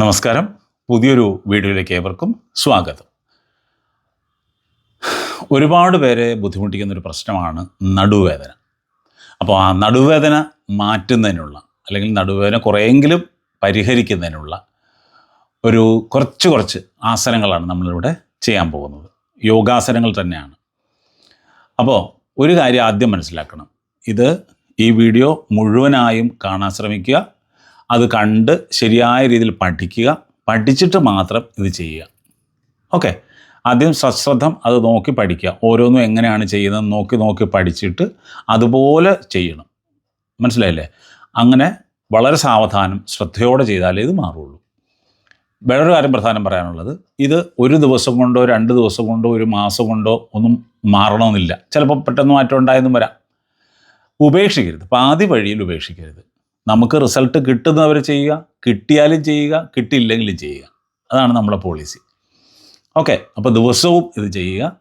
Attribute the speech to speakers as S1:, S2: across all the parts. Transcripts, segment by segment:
S1: നമസ്കാരം. പുതിയൊരു വീഡിയോയിലേക്ക് ഏവർക്കും സ്വാഗതം. ഒരുപാട് പേരെ ബുദ്ധിമുട്ടിക്കുന്ന ഒരു പ്രശ്നമാണ് നടുവേദന. അപ്പോൾ ആ നടുവേദന മാറ്റുന്നതിനുള്ള അല്ലെങ്കിൽ നടുവേദന കുറേയെങ്കിലും പരിഹരിക്കുന്നതിനുള്ള ഒരു കുറച്ച് കുറച്ച് ആസനങ്ങളാണ് നമ്മളിവിടെ ചെയ്യാൻ പോകുന്നത്. യോഗാസനങ്ങൾ തന്നെയാണ്. അപ്പോൾ ഒരു കാര്യം ആദ്യം മനസ്സിലാക്കണം. ഇത് ഈ വീഡിയോ മുഴുവനായും കാണാൻ ശ്രമിക്കുക. അത് കണ്ട് ശരിയായ രീതിയിൽ പഠിക്കുക. പഠിച്ചിട്ട് മാത്രം ഇത് ചെയ്യുക. ഓക്കെ? ആദ്യം സശ്രദ്ധം അത് നോക്കി പഠിക്കുക. ഓരോന്നും എങ്ങനെയാണ് ചെയ്യുന്നത് നോക്കി നോക്കി പഠിച്ചിട്ട് അതുപോലെ ചെയ്യണം. മനസ്സിലായില്ലേ? അങ്ങനെ വളരെ സാവധാനം ശ്രദ്ധയോടെ ചെയ്താലേ ഇത് മാറുള്ളൂ. വേറൊരു കാര്യം പ്രധാനം പറയാനുള്ളത്. ഇത് ഒരു ദിവസം കൊണ്ടോ രണ്ട് ദിവസം കൊണ്ടോ ഒരു മാസം കൊണ്ടോ ഒന്നും മാറണമെന്നില്ല. ചിലപ്പോൾ പെട്ടെന്ന് മാറ്റം ഉണ്ടായെന്നും വരാം. ഉപേക്ഷിക്കരുത്. പാതി വഴിയിൽ ഉപേക്ഷിക്കരുത്. നമുക്ക് റിസൾട്ട് കിട്ടുന്നവർ ചെയ്യുക കിട്ടിയാലും ചെയ്യുക കിട്ടിയില്ലെങ്കിലും ചെയ്യുക. അതാണ് നമ്മുടെ പോളിസി ഓക്കെ അപ്പോൾ ദിവസവും ഇത് ചെയ്യുക.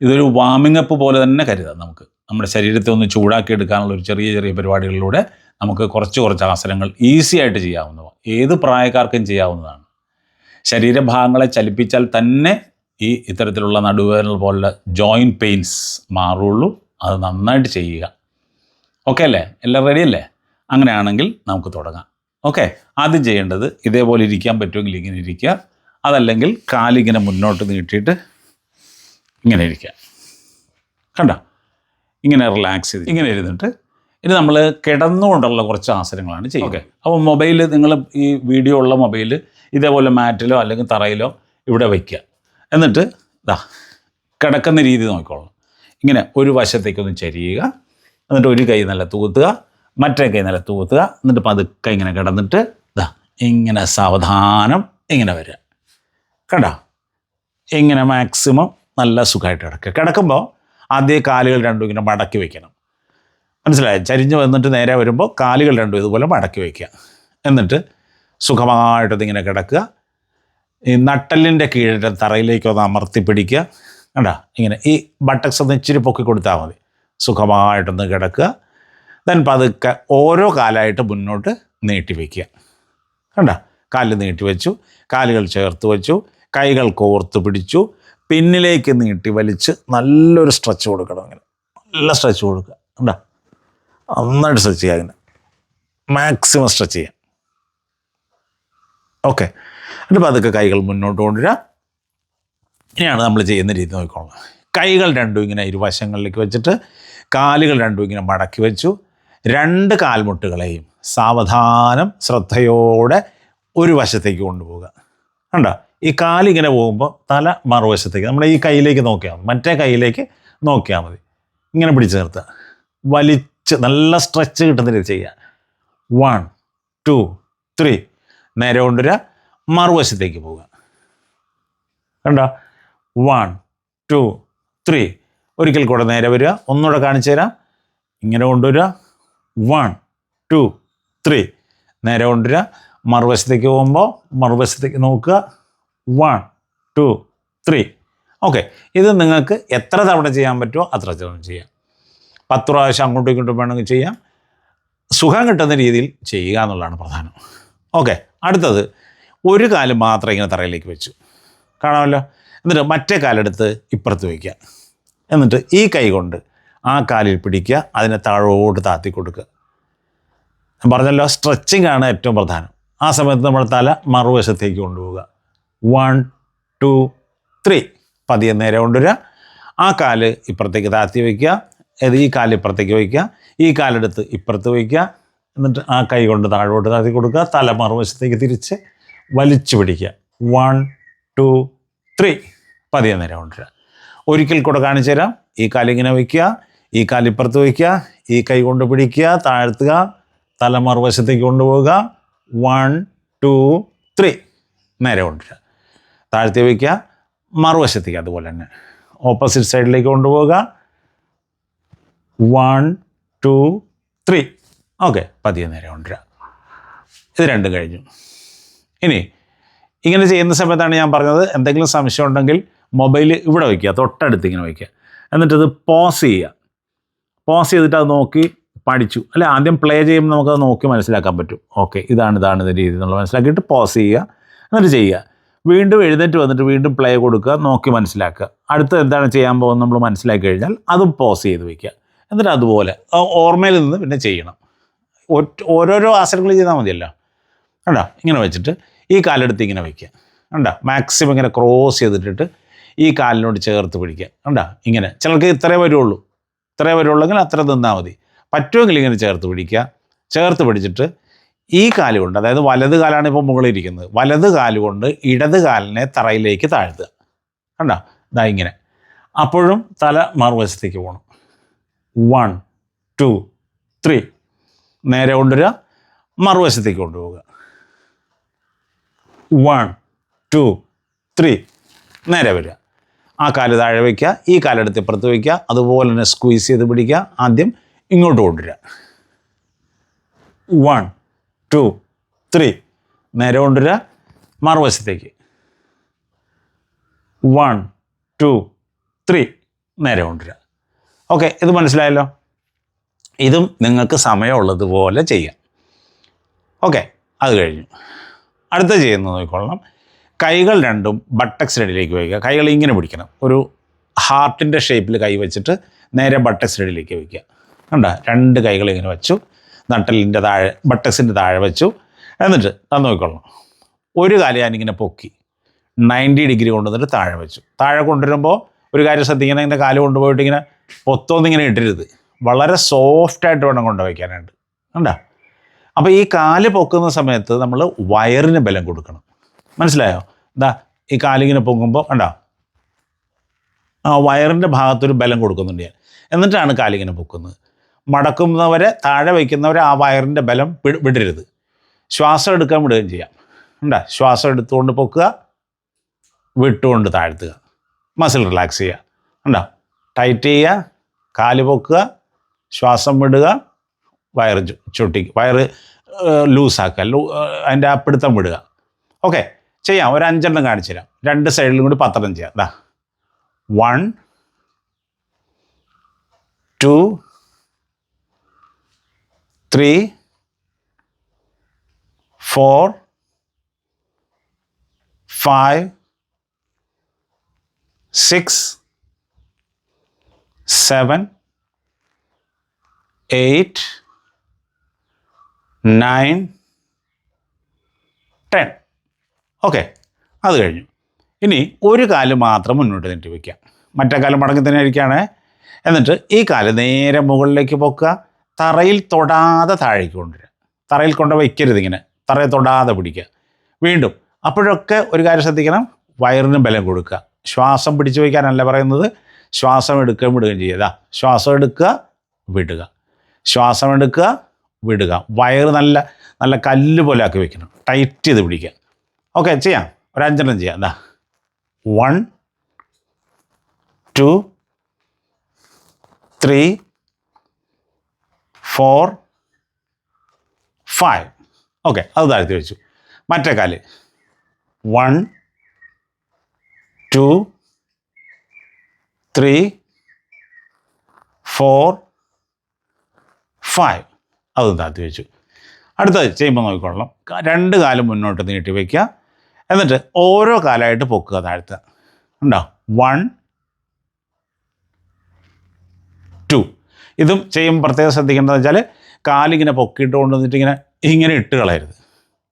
S1: ഇതൊരു വാമിംഗ് അപ്പ് പോലെ തന്നെ കരുതാം നമുക്ക്. നമ്മുടെ ശരീരത്തെ ഒന്ന് ചൂടാക്കി എടുക്കാനുള്ള ഒരു ചെറിയ ചെറിയ പരിപാടികളിലൂടെ നമുക്ക് കുറച്ച് കുറച്ച് ആസനങ്ങൾ ഈസി ആയിട്ട് ചെയ്യാവുന്നവ. ഏത് പ്രായക്കാർക്കും ചെയ്യാവുന്നതാണ്. ശരീരഭാഗങ്ങളെ ചലിപ്പിച്ചാൽ തന്നെ ഈ ഇത്തരത്തിലുള്ള നടുവേദന പോലുള്ള ജോയിന്റ് പെയിൻസ് മാറുള്ളൂ. അത് നന്നായിട്ട് ചെയ്യുക. ഓക്കെ അല്ലേ? എല്ലാം റെഡി അല്ലേ? അങ്ങനെയാണെങ്കിൽ നമുക്ക് തുടങ്ങാം. ഓക്കെ ആദ്യം ചെയ്യേണ്ടത് ഇതേപോലെ ഇരിക്കാൻ പറ്റുമെങ്കിൽ ഇങ്ങനെ ഇരിക്കുക. അതല്ലെങ്കിൽ കാലിങ്ങനെ മുന്നോട്ട് നീട്ടിയിട്ട് ഇങ്ങനെ ഇരിക്കുക. കണ്ട? ഇങ്ങനെ റിലാക്സ് ചെയ്ത് ഇങ്ങനെ ഇരുന്നിട്ട് ഇനി നമ്മൾ കിടന്നുകൊണ്ടുള്ള കുറച്ച് ആസനങ്ങളാണ് ചെയ്യുക. അപ്പോൾ മൊബൈൽ നിങ്ങൾ ഈ വീഡിയോ ഉള്ള മൊബൈൽ ഇതേപോലെ മാറ്റിലോ അല്ലെങ്കിൽ തറയിലോ ഇവിടെ വയ്ക്കുക എന്നിട്ട് ഇതാ കിടക്കുന്ന രീതി നോക്കിക്കോളാം. ഇങ്ങനെ ഒരു വശത്തേക്കൊന്ന് ചരിയുക. എന്നിട്ട് ഒരു കൈ നല്ല തൂത്തുക. മറ്റേ കൈ നില തൂത്തുക. എന്നിട്ട് പതുക്കെ ഇങ്ങനെ കിടന്നിട്ട് ഇതാ ഇങ്ങനെ സാവധാനം ഇങ്ങനെ വരിക. കണ്ടോ? ഇങ്ങനെ മാക്സിമം നല്ല സുഖമായിട്ട് കിടക്കുക. കിടക്കുമ്പോൾ ആദ്യം കാലുകൾ രണ്ടും ഇങ്ങനെ മടക്കി വെക്കണം. മനസ്സിലായോ? ചരിഞ്ഞ് വന്നിട്ട് നേരെ വരുമ്പോൾ കാലുകൾ രണ്ടും ഇതുപോലെ മടക്കി വയ്ക്കുക എന്നിട്ട് സുഖമായിട്ടത് ഇങ്ങനെ കിടക്കുക. ഈ നട്ടലിന്റെ കീഴിന്റെ തറയിലേക്ക് ഒന്ന് അമർത്തി പിടിക്കുക. കണ്ടോ? ഇങ്ങനെ ഈ ബട്ടക്സ് ഒന്ന് ഇച്ചിരി പൊക്കി കൊടുത്താൽ മതി. സുഖമായിട്ടൊന്ന് കിടക്കുക. ദെൻ പതുക്കെ ഓരോ കാലായിട്ട് മുന്നോട്ട് നീട്ടി വയ്ക്കുക കണ്ട? കാൽ നീട്ടി വെച്ചു കാലുകൾ ചേർത്ത് വെച്ചു കൈകൾ കോർത്ത് പിടിച്ചു പിന്നിലേക്ക് നീട്ടി വലിച്ച് നല്ലൊരു സ്ട്രെച്ച് കൊടുക്കണം ഇങ്ങനെ. നല്ല സ്ട്രെച്ച് കൊടുക്കുക. കണ്ട? നന്നായിട്ട് സ്ട്രെച്ച് ചെയ്യുക ഇങ്ങനെ. മാക്സിമം സ്ട്രെച്ച് ചെയ്യാം ഓക്കെ എന്നിട്ട് പതുക്കെ കൈകൾ മുന്നോട്ട് കൊണ്ടുവരിക. ഇനിയാണ് നമ്മൾ ചെയ്യുന്ന രീതി നോക്കിക്കോളാം. കൈകൾ രണ്ടും ഇങ്ങനെ ഇരുവശങ്ങളിലേക്ക് വെച്ചിട്ട് കാലുകൾ രണ്ടും ഇങ്ങനെ മടക്കി വെച്ചു. രണ്ട് കാൽമുട്ടുകളെയും സാവധാനം ശ്രദ്ധയോടെ ഒരു വശത്തേക്ക് കൊണ്ടുപോകുക കണ്ടോ? ഈ കാലിങ്ങനെ പോകുമ്പോൾ തല മറുവശത്തേക്ക്. നമ്മുടെ ഈ കൈയിലേക്ക് നോക്കിയാൽ മതി. മറ്റേ കൈയിലേക്ക് നോക്കിയാൽ മതി. ഇങ്ങനെ പിടിച്ച് നിർത്തുക. വലിച്ച് നല്ല സ്ട്രെച്ച് കിട്ടുന്ന രീതി ചെയ്യുക. വൺ ടു ത്രീ നേരെ കൊണ്ടുവരിക. മറുവശത്തേക്ക് പോവുക. കണ്ടോ? വൺ ടു ത്രീ ഒരിക്കൽ കൂടെ നേരെ വരിക. ഒന്നുകൂടെ കാണിച്ചു തരാം. ഇങ്ങനെ കൊണ്ടുവരിക. വൺ ടു ത്രീ നേരെ കൊണ്ടുവരിക. മറുവശത്തേക്ക് പോകുമ്പോൾ മറുവശത്തേക്ക് നോക്കുക. വൺ ടു ത്രീ ഓക്കെ ഇത് നിങ്ങൾക്ക് എത്ര തവണ ചെയ്യാൻ പറ്റുമോ അത്ര തവണ ചെയ്യാം. പത്ത് പ്രാവശ്യം അങ്ങോട്ടും ഇങ്ങോട്ടും വേണമെങ്കിൽ ചെയ്യാം. സുഖം കിട്ടുന്ന രീതിയിൽ ചെയ്യുക എന്നുള്ളതാണ് പ്രധാനം. ഓക്കെ അടുത്തത് ഒരു കാൽ മാത്രം ഇങ്ങനെ തറയിലേക്ക് വെച്ചു. കാണാമല്ലോ? എന്നിട്ട് മറ്റേ കാലെടുത്ത് ഇപ്പുറത്ത് വയ്ക്കുക. എന്നിട്ട് ഈ കൈ കൊണ്ട് ആ കാലിൽ പിടിക്കുക അതിനെ താഴോട്ട് താത്തി കൊടുക്കുക. ഞാൻ പറഞ്ഞല്ലോ സ്ട്രെച്ചിങ് ആണ് ഏറ്റവും പ്രധാനം. ആ സമയത്ത് നമ്മുടെ തല മറുവശത്തേക്ക് കൊണ്ടുപോവുക. വൺ ടു ത്രീ പതിയെ നേരെ കൊണ്ടുവരിക. ആ കാൽ ഇപ്പുറത്തേക്ക് താത്തി വയ്ക്കുക. ഏത് ഈ കാൽ ഇപ്പുറത്തേക്ക് വയ്ക്കുക. ഈ കാലെടുത്ത് ഇപ്പുറത്ത് വയ്ക്കുക. എന്നിട്ട് ആ കൈ കൊണ്ട് താഴോട്ട് താത്തി കൊടുക്കുക. തല മറുവശത്തേക്ക് തിരിച്ച് വലിച്ചു പിടിക്കുക. വൺ ടു ത്രീ പതിയെ നേരെ കൊണ്ടുവരിക. ഒരിക്കൽ കൂടെ കാണിച്ചു തരാം ഈ കാലിങ്ങനെ വയ്ക്കുക. ഈ കാലിപ്പുറത്ത് വയ്ക്കുക ഈ കൈ കൊണ്ട് പിടിക്കുക താഴ്ത്തുക തല മറുവശത്തേക്ക് കൊണ്ടുപോവുക. വൺ ടു ത്രീ നേരെ കൊണ്ടുവരിക. താഴ്ത്തി വയ്ക്കുക മറുവശത്തേക്ക് അതുപോലെ തന്നെ. ഓപ്പോസിറ്റ് സൈഡിലേക്ക് കൊണ്ടുപോവുക. വൺ ടു ത്രീ ഓക്കെ പതിയെ നേരെ കൊണ്ടുവരിക. ഇത് രണ്ടും കഴിഞ്ഞു. ഇനി ഇങ്ങനെ ചെയ്യുന്ന സമയത്താണ് ഞാൻ പറഞ്ഞത് എന്തെങ്കിലും സംശയം ഉണ്ടെങ്കിൽ മൊബൈൽ ഇവിടെ വയ്ക്കുക തൊട്ടടുത്ത് ഇങ്ങനെ വയ്ക്കുക. എന്നിട്ടത് പോസ് ചെയ്യുക. പോസ് ചെയ്തിട്ട് അത് നോക്കി പഠിച്ചു. അല്ലെ ആദ്യം പ്ലേ ചെയ്യുമ്പോൾ നമുക്കത് നോക്കി മനസ്സിലാക്കാൻ പറ്റും. ഓക്കെ ഇതാണ് ഇതാണ് ഇത് രീതി എന്നുള്ളത് മനസ്സിലാക്കിയിട്ട് പോസ് ചെയ്യുക എന്നിട്ട് ചെയ്യുക. വീണ്ടും എഴുന്നേറ്റ് വന്നിട്ട് വീണ്ടും പ്ലേ കൊടുക്കുക നോക്കി മനസ്സിലാക്കുക. അടുത്ത എന്താണ് ചെയ്യാൻ പോകുന്നത് നമ്മൾ മനസ്സിലാക്കി കഴിഞ്ഞാൽ അതും പോസ് ചെയ്ത് വയ്ക്കുക എന്നിട്ട് അതുപോലെ ഓർമ്മയിൽ നിന്ന് പിന്നെ ചെയ്യണം. ഓരോരോ ആസനങ്ങൾ ചെയ്താൽ മതിയല്ലോ. കണ്ടോ? ഇങ്ങനെ വെച്ചിട്ട് ഈ കാലെടുത്ത് ഇങ്ങനെ വയ്ക്കുക കണ്ടോ? മാക്സിമം ഇങ്ങനെ ക്രോസ് ചെയ്തിട്ടിട്ട് ഈ കാലിനോട് ചേർത്ത് പിടിക്കുക. കണ്ടോ? ഇങ്ങനെ. ചിലർക്ക് ഇത്രേ വരുള്ളൂ. ഇത്രേ വരുള്ളെങ്കിൽ അത്ര തിന്നാൽ മതി. പറ്റുമെങ്കിൽ ഇങ്ങനെ ചേർത്ത് പിടിക്കുക. ചേർത്ത് പിടിച്ചിട്ട് ഈ കാലുകൊണ്ട് അതായത് വലത് കാലാണ് ഇപ്പോൾ മുകളിൽ ഇരിക്കുന്നത് വലത് കാലുകൊണ്ട് ഇടത് കാലിനെ തറയിലേക്ക് താഴ്ത്തുക. കണ്ടോ? ഇതാ ഇങ്ങനെ. അപ്പോഴും തല മറുവശത്തേക്ക് പോകണം. വൺ ടു ത്രീ നേരെ കൊണ്ടുവരിക. മറുവശത്തേക്ക് കൊണ്ടുപോവുക. വൺ ടു ത്രീ നേരെ വരിക. ആ കാൽ താഴെ വയ്ക്കുക ഈ കാലെടുത്ത് ഇപ്പുറത്ത് വയ്ക്കുക അതുപോലെ തന്നെ സ്ക്വീസ് ചെയ്ത് പിടിക്കുക. ആദ്യം ഇങ്ങോട്ട് കൊണ്ടുവരിക. വൺ ടു ത്രീ നേരെ കൊണ്ടുവരിക. മറുവശത്തേക്ക്. വൺ ടു ത്രീ നേരെ കൊണ്ടുവരിക. ഓക്കെ ഇത് മനസ്സിലായല്ലോ? ഇതും നിങ്ങൾക്ക് സമയമുള്ളതുപോലെ ചെയ്യാം. ഓക്കെ അത് കഴിഞ്ഞു. അടുത്ത ചെയ്യുന്നത് നോക്കിക്കൊള്ളണം. കൈകൾ രണ്ടും ബട്ടക്സ് റെഡിയിലേക്ക് വയ്ക്കുക. കൈകൾ ഇങ്ങനെ പിടിക്കണം. ഒരു ഹാർട്ടിന്റെ ഷേപ്പിൽ കൈ വെച്ചിട്ട് നേരെ ബട്ടക്സ് റെഡിയിലേക്ക് വയ്ക്കുക. കണ്ട? രണ്ട് കൈകൾ ഇങ്ങനെ വെച്ചു. നട്ടലിന്റെ താഴെ ബട്ടക്സിന്റെ താഴെ വെച്ചു. എന്നിട്ട് അത് നോക്കിക്കൊള്ളണം ഒരു കാലം ഞാനിങ്ങനെ പൊക്കി നയന്റി ഡിഗ്രി കൊണ്ടുവന്നിട്ട് താഴെ വെച്ചു. താഴെ കൊണ്ടുവരുമ്പോൾ ഒരു കാര്യം ശ്രദ്ധിക്കണം. ഇങ്ങനെ കാൽ കൊണ്ടുപോയിട്ട് ഇങ്ങനെ പൊത്തൊന്നും ഇങ്ങനെ ഇട്ടരുത് വളരെ സോഫ്റ്റായിട്ട് വേണം കൊണ്ടുവയ്ക്കാനായിട്ട് കണ്ടാ? അപ്പോൾ ഈ കാൽ പൊക്കുന്ന സമയത്ത് നമ്മൾ വയറിന് ബലം കൊടുക്കണം. മനസ്സിലായോ? എന്താ ഈ കാലിങ്ങനെ പൊങ്ങുമ്പോൾ കണ്ടോ? ആ വയറിന്റെ ഭാഗത്തൊരു ബലം കൊടുക്കുന്നുണ്ട് ഞാൻ. എന്നിട്ടാണ് കാലിങ്ങനെ പൊക്കുന്നത്. മടക്കുന്നവരെ താഴെ വയ്ക്കുന്നവരെ ആ വയറിന്റെ ബലം വിടരുത്. ശ്വാസം എടുക്കാൻ വിടുകയും ചെയ്യാം. ഉണ്ടാ ശ്വാസം എടുത്തുകൊണ്ട് പൊക്കുക വിട്ടുകൊണ്ട് താഴ്ത്തുക. മസിൽ റിലാക്സ് ചെയ്യുക. ഉണ്ടോ ടൈറ്റ് ചെയ്യുക കാൽ പൊക്കുക ശ്വാസം വിടുക വയറ് ചുട്ടി വയറ് ലൂസാക്കുക. അതിന്റെ ആ പിടുത്തം വിടുക. ഓക്കെ. ചെയ്യാം. ഒരു അഞ്ചെണ്ണം കാണിച്ചു തരാം. രണ്ട് സൈഡിലും കൂടി പത്തെണ്ണം ചെയ്യാം. ദാ. One two three four five six seven eight nine ten okay അത് കഴിഞ്ഞു. ഇനി ഒരു കാൽ മാത്രം മുന്നോട്ട് നീട്ടി വയ്ക്കുക മറ്റേ കാലം മടങ്ങി തന്നെ ഇരിക്കുകയാണ്. എന്നിട്ട് ഈ കാൽ നേരെ മുകളിലേക്ക് പൊക്കുക. തറയിൽ തൊടാതെ താഴേക്ക് കൊണ്ടുവരിക. തറയിൽ കൊണ്ട് വയ്ക്കരുത് ഇങ്ങനെ. തറയിൽ തൊടാതെ പിടിക്കുക. വീണ്ടും അപ്പോഴൊക്കെ ഒരു കാര്യം ശ്രദ്ധിക്കണം. വയറിന് ബലം കൊടുക്കുക. ശ്വാസം പിടിച്ചു വയ്ക്കാനല്ല പറയുന്നത്. ശ്വാസം എടുക്കുകയും വിടുകയും ചെയ്യുക. ശ്വാസം എടുക്കുക വിടുക. ശ്വാസം എടുക്കുക വിടുക. വയറ് നല്ല നല്ല കല്ല് പോലെ ആക്കി വെക്കണം. ടൈറ്റ് ചെയ്ത് പിടിക്കുക. ഓക്കെ ചെയ്യാം. ഒരു അഞ്ചെണ്ണം ചെയ്യാം. എന്താ one two three four five okay അത് താഴ്ത്തി വെച്ചു. മറ്റേ കാൽ. One two three four five അതും താഴ്ത്തി വെച്ചു. അടുത്തത് ചെയ്യുമ്പോൾ നോക്കിക്കൊള്ളണം. രണ്ട് കാലം മുന്നോട്ട് നീട്ടി വയ്ക്കുക എന്നിട്ട് ഓരോ കാലമായിട്ട് പൊക്കുക താഴ്ത്തുക ഉണ്ടോ വൺ ടു ഇതും ചെയ്യുമ്പോൾ പ്രത്യേകം ശ്രദ്ധിക്കേണ്ടതെന്ന് വെച്ചാൽ കാലിങ്ങനെ പൊക്കിയിട്ട് കൊണ്ടുവന്നിട്ട് ഇങ്ങനെ ഇങ്ങനെ ഇട്ട് കളയരുത്.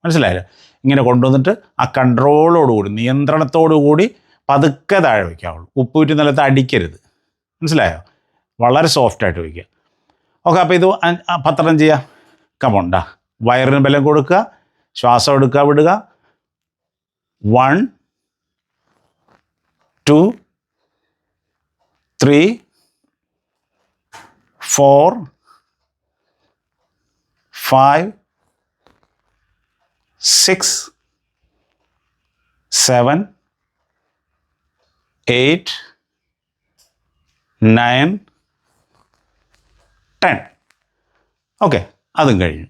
S1: മനസ്സിലായല്ലോ? ഇങ്ങനെ കൊണ്ടുവന്നിട്ട് ആ കൺട്രോളോടുകൂടി നിയന്ത്രണത്തോടു കൂടി പതുക്കെ താഴെ വയ്ക്കാവുള്ളൂ. ഉപ്പൂറ്റി നിലത്ത് അടിക്കരുത് മനസ്സിലായോ? വളരെ സോഫ്റ്റായിട്ട് വയ്ക്കുക. ഓക്കെ അപ്പോൾ ഇത് പത്രം ചെയ്യുക? കമോണ്ടാ വയറിന് ബലം കൊടുക്കുക ശ്വാസം എടുക്കുക വിടുക. One two three four five six seven eight nine ten. Okay അതും കഴിഞ്ഞു.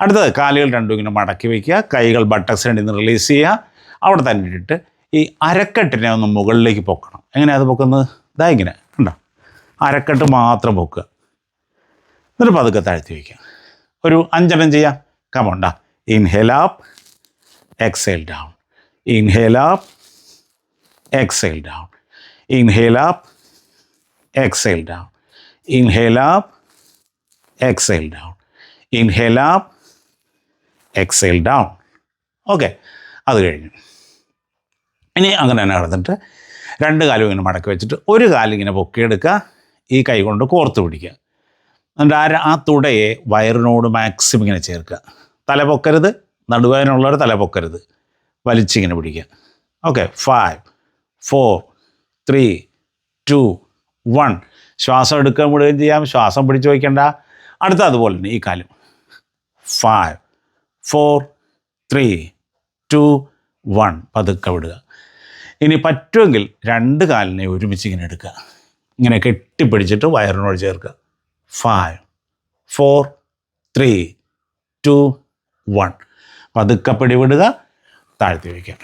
S1: അടുത്തത് കാലുകൾ രണ്ടും ഇങ്ങനെ മടക്കി വയ്ക്കുക കൈകൾ ബട്ടക്സ് രണ്ടിൽ നിന്ന് റിലീസ് ചെയ്യുക അവിടെ തന്നെ ഇട്ടിട്ട് ഈ അരക്കെട്ടിനെ ഒന്ന് മുകളിലേക്ക് പൊക്കണം. എങ്ങനെയാണ് അത് പൊക്കുന്നത്? ഇതാ ഇങ്ങനെ ഉണ്ടോ അരക്കെട്ട് മാത്രം പൊക്കുക. എന്നിട്ട് പതുക്കെ താഴ്ത്തി വയ്ക്കുക. ഒരു അഞ്ചെണ്ണം ചെയ്യാം. കമോണ്ട inhale up exhale down inhale up exhale down inhale up exhale down inhale up exhale down up, exhale down okay അത് കഴിഞ്ഞു. ഇനി അങ്ങനെ തന്നെ കിടന്നിട്ട് രണ്ട് കാലും ഇങ്ങനെ മടക്കി വെച്ചിട്ട് ഒരു കാലിങ്ങനെ പൊക്കിയെടുക്കുക ഈ കൈ കൊണ്ട് കോർത്ത് പിടിക്കുക. എന്നിട്ട് ആ ആ തുടയെ വയറിനോട് മാക്സിമം ഇങ്ങനെ ചേർക്കുക. തല പൊക്കരുത് നടുവേനുള്ളവർ തല പൊക്കരുത്. വലിച്ചിങ്ങനെ പിടിക്കുക. Okay five four three two one ശ്വാസം എടുക്കാൻ വിടുകയും ചെയ്യാം ശ്വാസം പിടിച്ചു വയ്ക്കേണ്ട. അടുത്ത അതുപോലെ തന്നെ ഈ കാലും. Five four three two one പതുക്കെ വിടുക. ഇനി പറ്റുമെങ്കിൽ രണ്ട് കാലിനെ ഒരുമിച്ച് ഇങ്ങനെ എടുക്കുക. ഇങ്ങനെ കെട്ടിപ്പിടിച്ചിട്ട് വയറിനോട് ചേർക്കുക. Five four three two one പതുക്കെ പിടിവിടുക. താഴ്ത്തി വയ്ക്കുക.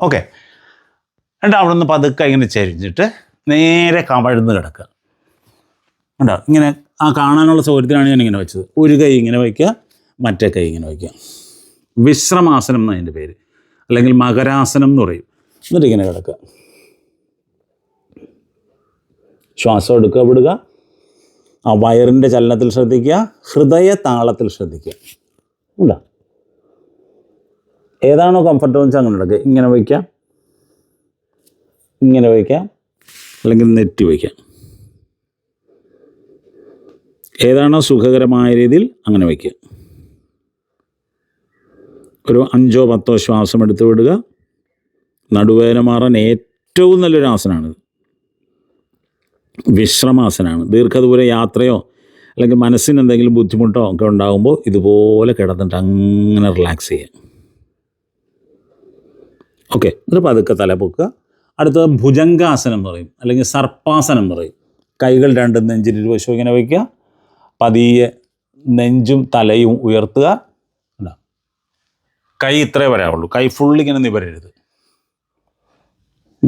S1: ഓക്കെ എന്നിട്ട് അവിടെ നിന്ന് പതുക്കെ ഇങ്ങനെ ചരിഞ്ഞിട്ട് നേരെ കമഴ്ന്ന് കിടക്കുക. ഉണ്ടോ ഇങ്ങനെ ആ കാണാനുള്ള സൗകര്യത്തിനാണ് ഞാൻ ഇങ്ങനെ വെച്ചത്. ഒരു കൈ ഇങ്ങനെ വയ്ക്കുക മറ്റേ കൈ ഇങ്ങനെ വയ്ക്കുക. വിശ്രമാസനം എന്നതിന്റെ പേര്. അല്ലെങ്കിൽ മകരാസനം എന്ന് പറയും. എന്നിട്ട് ഇങ്ങനെ കിടക്കുക. ശ്വാസം എടുക്കുക വിടുക. ആ വയറിന്റെ ചലനത്തിൽ ശ്രദ്ധിക്കുക ഹൃദയ താളത്തിൽ ശ്രദ്ധിക്കുക. ഉണ്ടോ? ഏതാണോ കംഫർട്ടബിൾ വെച്ചാൽ അങ്ങനെ കിടക്കുക. ഇങ്ങനെ വയ്ക്കാം ഇങ്ങനെ വയ്ക്കാം അല്ലെങ്കിൽ നെറ്റി വയ്ക്കാം ഏതാണോ സുഖകരമായ രീതിയിൽ അങ്ങനെ വയ്ക്കുക. ഒരു അഞ്ചോ പത്തോ ശ്വാസം എടുത്ത് വിടുക. നടുവേദന മാറാൻ ഏറ്റവും നല്ലൊരു ആസനമാണിത് വിശ്രമാസനമാണ് ദീർഘദൂര യാത്രയോ അല്ലെങ്കിൽ മനസ്സിന് എന്തെങ്കിലും ബുദ്ധിമുട്ടോ ഒക്കെ ഉണ്ടാകുമ്പോൾ ഇതുപോലെ കിടന്നിട്ട് അങ്ങനെ റിലാക്സ് ചെയ്യാം. ഓക്കെ എന്നിട്ട് പതുക്കെ തല പൊക്കുക. അടുത്തത് ഭുജംഗാസനം പറയും. അല്ലെങ്കിൽ സർപ്പാസനം പറയും. കൈകൾ രണ്ടും നെഞ്ചിൽ വശം ഇങ്ങനെ വയ്ക്കുക. പതിയെ നെഞ്ചും തലയും ഉയർത്തുക? കൈ ഇത്രേ വരാവുള്ളൂ. കൈ ഫുള്ളിങ്ങനെ നിവരരുത്.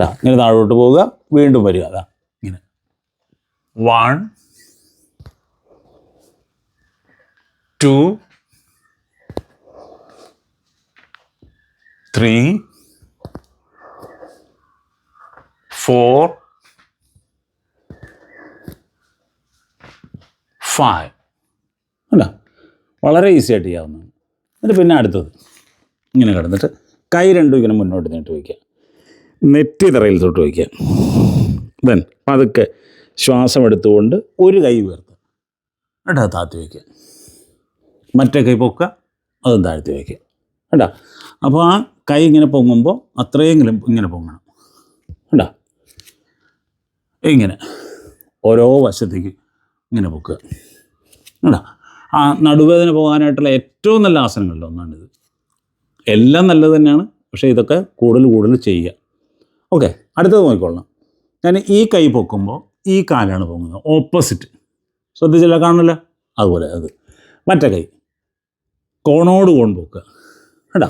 S1: ഇതാ ഇങ്ങനെ താഴോട്ട് പോവുക വീണ്ടും വരിക. അതാ ഇങ്ങനെ. One two three four five അല്ല വളരെ ഈസി ആയിട്ട് ചെയ്യാവുന്നതാണ്. എന്നിട്ട് പിന്നെ അടുത്തത്. ഇങ്ങനെ കിടന്നിട്ട് കൈ രണ്ടും ഇങ്ങനെ മുന്നോട്ട് നീട്ടി വയ്ക്കുക. നെറ്റി തറയിൽ തൊട്ട് വയ്ക്കുക. ദെൻ പതുക്കെ ശ്വാസം എടുത്തുകൊണ്ട് ഒരു കൈ ഉയർത്തുക. കേട്ടോ താത്തി വയ്ക്കുക. മറ്റേ കൈ പൊക്കുക അതും താഴ്ത്തി വയ്ക്കുക. കേട്ടോ അപ്പോൾ ആ കൈ ഇങ്ങനെ പൊങ്ങുമ്പോൾ അത്രയെങ്കിലും ഇങ്ങനെ പൊങ്ങണം. കേട്ടോ ഇങ്ങനെ. ഓരോ വശത്തേക്ക് ഇങ്ങനെ പൊക്കുക. കേട്ടോ ആ നടുവേദന പോകാനായിട്ടുള്ള ഏറ്റവും നല്ല ആസനങ്ങളിൽ ഒന്നാണിത് എല്ലാം നല്ലത് തന്നെയാണ്. പക്ഷേ ഇതൊക്കെ കൂടുതൽ കൂടുതൽ ചെയ്യുക. ഓക്കെ അടുത്തത് നോക്കിക്കൊള്ളണം. ഞാൻ ഈ കൈ പൊക്കുമ്പോൾ ഈ കാലാണ് പൊങ്ങുന്നത്. ഓപ്പോസിറ്റ് ശ്രദ്ധിച്ചില്ല കാണില്ല അതുപോലെ അത്. മറ്റേ കൈ. കോണോട് കോൺ പൊക്കുക. കേട്ടോ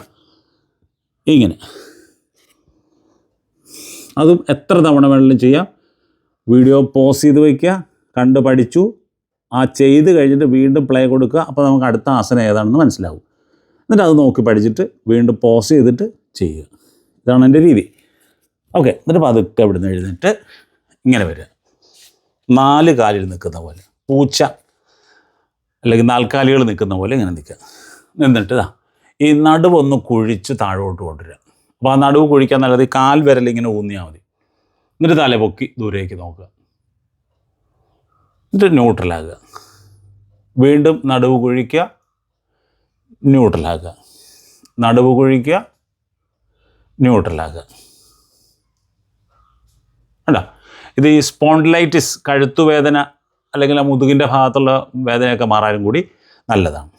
S1: ഇങ്ങനെ. അതും എത്ര തവണ വേണമെങ്കിലും ചെയ്യാം. വീഡിയോ പോസ് ചെയ്ത് വയ്ക്കുക. കണ്ട് പഠിച്ചു. ആ ചെയ്ത് കഴിഞ്ഞിട്ട് വീണ്ടും പ്ലേ കൊടുക്കുക. അപ്പോൾ നമുക്ക് അടുത്ത ആസനം ഏതാണെന്ന് മനസ്സിലാവും. എന്നിട്ട് അത് നോക്കി പഠിച്ചിട്ട് വീണ്ടും പോസ് ചെയ്തിട്ട് ചെയ്യുക. ഇതാണ് എന്റെ രീതി. ഓക്കെ എന്നിട്ട് പതുക്കെ ഇവിടുന്ന് എഴുന്നേറ്റ് ഇങ്ങനെ വരിക. നാല് കാലിൽ നിൽക്കുന്ന പോലെ പൂച്ച അല്ലെങ്കിൽ നാൽക്കാലികൾ നിൽക്കുന്ന പോലെ ഇങ്ങനെ നിൽക്കുക. നിന്നിട്ട് ഇതാ ഈ നടുവൊന്ന് കുഴിച്ച് താഴോട്ട് കൊണ്ടുവരിക. അപ്പോൾ ആ നടുവ് കുഴിക്കാൻ നല്ലത് കാൽ വിരൽ ഇങ്ങനെ ഊന്നിയാൽ മതി. എന്നിട്ട് തല പൊക്കി ദൂരേക്ക് നോക്കുക. എന്നിട്ട് ന്യൂട്രലാകുക വീണ്ടും നടുവ് കുഴിക്കുക ന്യൂട്രലാകുക നടുവ് കുഴിക്കുക ന്യൂട്രലാകുക അല്ല ഇത് ഈ സ്പോണ്ടിലൈറ്റിസ് കഴുത്തുവേദന അല്ലെങ്കിൽ ആ മുതുകിന്റെ ഭാഗത്തുള്ള വേദനയൊക്കെ മാറാനും കൂടി നല്ലതാണ്.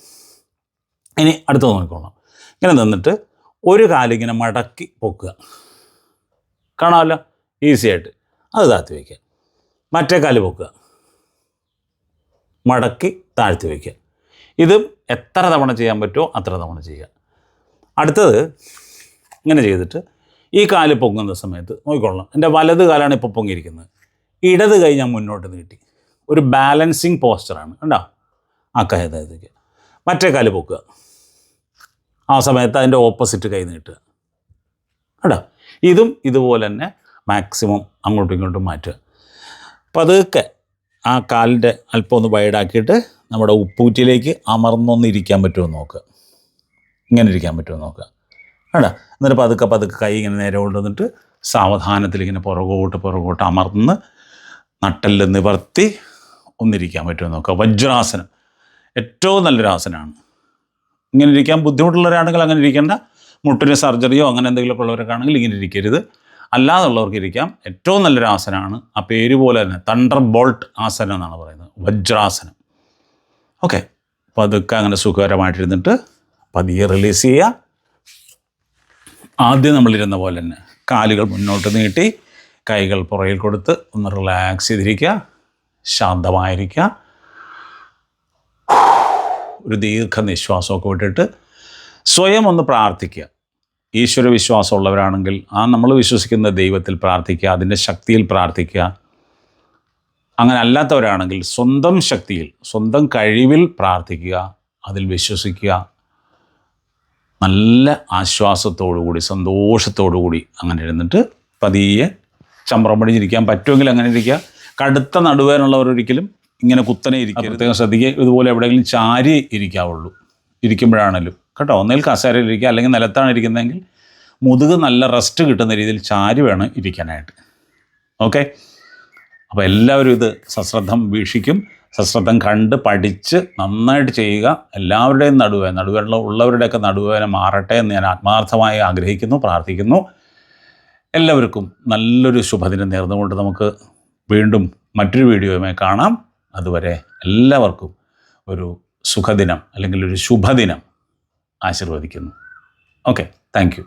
S1: ഇനി അടുത്തത് നോക്കിക്കോളാം. ഇങ്ങനെ നിന്നിട്ട് ഒരു കാലിങ്ങനെ മടക്കി പൊക്കുക. കാണാമല്ലോ? ഈസി ആയിട്ട്. അത് താഴ്ത്തി വയ്ക്കുക മറ്റേ കാൽ പൊക്കുക. മടക്കി താഴ്ത്തി വയ്ക്കുക ഇത് എത്ര തവണ ചെയ്യാൻ പറ്റുമോ അത്ര തവണ ചെയ്യുക. അടുത്തത് ഇങ്ങനെ ചെയ്തിട്ട് ഈ കാൽ പൊങ്ങുന്ന സമയത്ത് നോക്കിക്കൊള്ളണം എന്റെ വലത് കാലാണ് ഇപ്പോൾ പൊങ്ങിയിരിക്കുന്നത്. ഇടത് കൈ ഞാൻ മുന്നോട്ട് നീട്ടി ഒരു ബാലൻസിങ് പോസ്റ്ററാണ് കണ്ടോ? ആ കൈ അതായത് മറ്റേ കാൽ പൊക്കുക. ആ സമയത്ത് അതിന്റെ ഓപ്പോസിറ്റ് കൈ നീട്ടുക കണ്ടോ? ഇതും ഇതുപോലെ തന്നെ മാക്സിമം അങ്ങോട്ടും ഇങ്ങോട്ടും മാറ്റുക. പതുക്കെ ആ കാലിന്റെ അല്പം ഒന്ന് വൈഡാക്കിയിട്ട് നമ്മുടെ ഉപ്പൂറ്റിയിലേക്ക് അമർന്നൊന്ന് ഇരിക്കാൻ പറ്റുമോ നോക്കുക. ഇങ്ങനെ ഇരിക്കാൻ പറ്റുമോ നോക്കുക. കേട്ടോ എന്നിട്ട് പതുക്കെ പതുക്കെ കൈ ഇങ്ങനെ നേരെ കൊണ്ടുവന്നിട്ട് സാവധാനത്തിൽ ഇങ്ങനെ പുറകോട്ട് പുറകോട്ട് അമർന്ന് നട്ടെല്ല് നിവർത്തി ഒന്നിരിക്കാൻ പറ്റുമെന്ന് നോക്കുക. വജ്രാസനം. ഏറ്റവും നല്ലൊരു ആസനമാണ് ഇങ്ങനെ ഇരിക്കാൻ ബുദ്ധിമുട്ടുള്ളവരാണെങ്കിൽ അങ്ങനെ ഇരിക്കേണ്ട. മുട്ടിന് സർജറിയോ അങ്ങനെ എന്തെങ്കിലുമൊക്കെ ഉള്ളവരൊക്കെ ആണെങ്കിൽ ഇങ്ങനെ ഇരിക്കരുത്. അല്ലാതുള്ളവർക്ക് ഇരിക്കാം. ഏറ്റവും നല്ലൊരു ആസനമാണ് ആ പേര് പോലെ തന്നെ തണ്ടർ ബോൾട്ട് ആസനം എന്നാണ് പറയുന്നത്. വജ്രാസനം. ഓക്കെ. അപ്പോൾ അതൊക്കെ അങ്ങനെ സുഖകരമായിട്ടിരുന്നിട്ട് പതിയെ റിലീസ് ചെയ്യുക. ആദ്യം നമ്മളിരുന്ന പോലെ തന്നെ കാലുകൾ മുന്നോട്ട് നീട്ടി കൈകൾ പുറകിൽ കൊടുത്ത് ഒന്ന് റിലാക്സ് ചെയ്തിരിക്കുക ശാന്തമായിരിക്കുക. ഒരു ദീർഘനിശ്വാസമൊക്കെ വിട്ടിട്ട് സ്വയം ഒന്ന് പ്രാർത്ഥിക്കുക. ഈശ്വര വിശ്വാസമുള്ളവരാണെങ്കിൽ ആ നമ്മൾ വിശ്വസിക്കുന്ന ദൈവത്തിൽ പ്രാർത്ഥിക്കുക അതിന്റെ ശക്തിയിൽ പ്രാർത്ഥിക്കുക. അങ്ങനെ അല്ലാത്തവരാണെങ്കിൽ സ്വന്തം ശക്തിയിൽ സ്വന്തം കഴിവിൽ പ്രാർത്ഥിക്കുക അതിൽ വിശ്വസിക്കുക. നല്ല ആശ്വാസത്തോടുകൂടി സന്തോഷത്തോടുകൂടി അങ്ങനെ ഇരുന്നിട്ട് പതിയെ ചമ്പ്രം പടിഞ്ഞിരിക്കാൻ പറ്റുമെങ്കിൽ അങ്ങനെ ഇരിക്കുക. കടുത്ത നടുവേനുള്ളവരൊരിക്കലും ഇങ്ങനെ കുത്തനെ ഇരിക്കുക പ്രത്യേകം ശ്രദ്ധിക്കുക. ഇതുപോലെ എവിടെയെങ്കിലും ചാരി ഇരിക്കാവുള്ളൂ. ഇരിക്കുമ്പോഴാണല്ലോ. കേട്ടോ ഒന്നിൽ കസേരയിൽ ഇരിക്കുക അല്ലെങ്കിൽ നിലത്താണ് ഇരിക്കുന്നതെങ്കിൽ മുതുക് നല്ല റെസ്റ്റ് കിട്ടുന്ന രീതിയിൽ ചാരി വേണം ഇരിക്കാനായിട്ട്. ഓക്കെ? അപ്പോൾ എല്ലാവരും ഇത് സശ്രദ്ധം വീക്ഷിക്കും. സശ്രദ്ധം കണ്ട് പഠിച്ച് നന്നായിട്ട് ചെയ്യുക എല്ലാവരുടെയും നടുവേ നടുവേള ഉള്ളവരുടെയൊക്കെ നടുവേന മാറട്ടെ എന്ന് ഞാൻ ആത്മാർത്ഥമായി ആഗ്രഹിക്കുന്നു പ്രാർത്ഥിക്കുന്നു. എല്ലാവർക്കും നല്ലൊരു ശുഭദിനം നേർന്നുകൊണ്ട് നമുക്ക് വീണ്ടും മറ്റൊരു വീഡിയോയുമായി കാണാം. അതുവരെ എല്ലാവർക്കും ഒരു സുഖദിനം അല്ലെങ്കിൽ ഒരു ശുഭദിനം ആശീർവദിക്കുന്നു. Okay thank